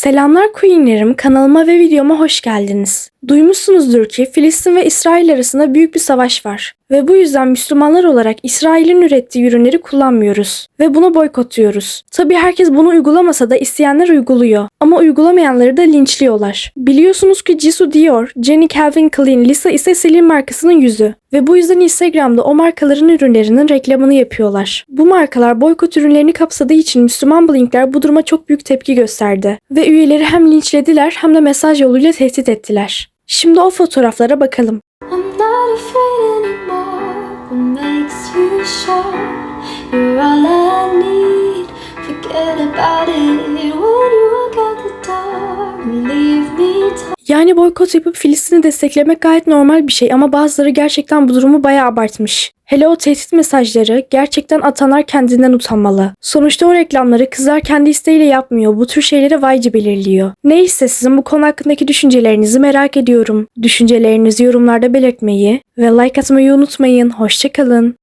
Selamlar Queenlerim, kanalıma ve videoma hoş geldiniz. Duymuşsunuzdur ki Filistin ve İsrail arasında büyük bir savaş var. Ve bu yüzden Müslümanlar olarak İsrail'in ürettiği ürünleri kullanmıyoruz. Ve bunu boykotluyoruz. Tabi herkes bunu uygulamasa da isteyenler uyguluyor. Ama uygulamayanları da linçliyorlar. Biliyorsunuz ki Jisoo Dior, Jenny Calvin Klein, Lisa ise Celine markasının yüzü. Ve bu yüzden Instagram'da o markaların ürünlerinin reklamını yapıyorlar. Bu markalar boykot ürünlerini kapsadığı için Müslüman blinkler bu duruma çok büyük tepki gösterdi. Ve üyeleri hem linçlediler hem de mesaj yoluyla tehdit ettiler. Şimdi o fotoğraflara bakalım. Sure you're all I need? Forget about it Yani boykot yapıp Filistin'i desteklemek gayet normal bir şey ama bazıları gerçekten bu durumu bayağı abartmış. Hele o tehdit mesajları gerçekten atanlar kendinden utanmalı. Sonuçta o reklamları kızlar kendi isteğiyle yapmıyor. Bu tür şeyleri vaycı belirliyor. Neyse sizin bu konu hakkındaki düşüncelerinizi merak ediyorum. Düşüncelerinizi yorumlarda belirtmeyi ve like atmayı unutmayın. Hoşçakalın.